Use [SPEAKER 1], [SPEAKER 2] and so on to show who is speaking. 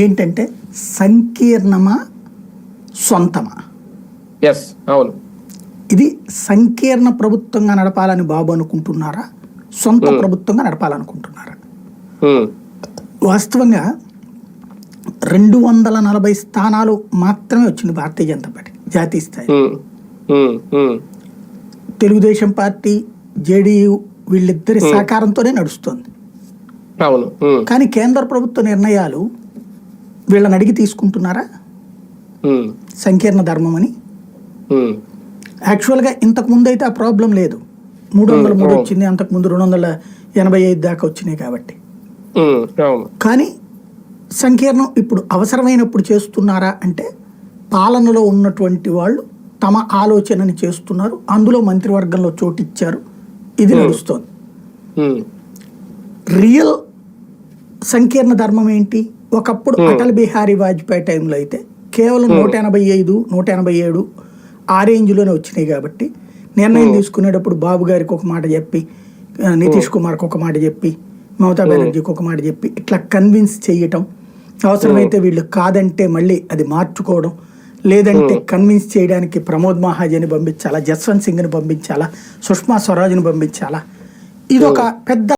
[SPEAKER 1] ఏంటంటే సంకీర్ణమా సొంతమా
[SPEAKER 2] ఎస్ అవును.
[SPEAKER 1] ఇది సంకీర్ణ ప్రభుత్వంగా నడపాలని బాబు అనుకుంటున్నారా? సొంత ప్రభుత్వంగా నడపాలనుకుంటున్నారా. వాస్తవంగా రెండు వందల నలభై స్థానాలు మాత్రమే వచ్చింది భారతీయ జనతా పార్టీ జాతీయ స్థాయి. తెలుగుదేశం పార్టీ జేడీయూ వీళ్ళిద్దరి సహకారంతోనే నడుస్తుంది.
[SPEAKER 2] అవును.
[SPEAKER 1] కానీ కేంద్ర ప్రభుత్వ నిర్ణయాలు వీళ్ళని అడిగి తీసుకుంటున్నారా. సంకీర్ణ ధర్మం అని. యాక్చువల్గా ఇంతకు ముందు అయితే ఆ ప్రాబ్లం లేదు. మూడు వందల మూడు వచ్చింది అంతకు ముందు రెండు వందల ఎనభై ఐదు దాకా వచ్చినాయి కాబట్టి. కానీ సంకీర్ణం ఇప్పుడు అవసరమైనప్పుడు చేస్తున్నారా అంటే పాలనలో ఉన్నటువంటి వాళ్ళు తమ ఆలోచనని చేస్తున్నారు. అందులో మంత్రివర్గంలో చోటిచ్చారు. ఇది నడుస్తోంది. రియల్ సంకీర్ణ ధర్మం ఏంటి? ఒకప్పుడు అటల్ బిహారీ వాజ్పేయి టైంలో అయితే కేవలం నూట ఎనభై ఐదు నూట ఎనభై ఏడు ఆ రేంజ్లోనే వచ్చినాయి కాబట్టి నిర్ణయం తీసుకునేటప్పుడు బాబు గారికి ఒక మాట చెప్పి నితీష్ కుమార్కి ఒక మాట చెప్పి మమతా బెనర్జీకి ఒక మాట చెప్పి ఇట్లా కన్విన్స్ చేయటం అవసరమైతే వీళ్ళు కాదంటే మళ్ళీ అది మార్చుకోవడం లేదంటే కన్విన్స్ చేయడానికి ప్రమోద్ మహాజని పంపించాలా జస్వంత్ సింగ్ని పంపించాలా సుష్మా స్వరాజ్ని పంపించాలా? ఇది ఒక పెద్ద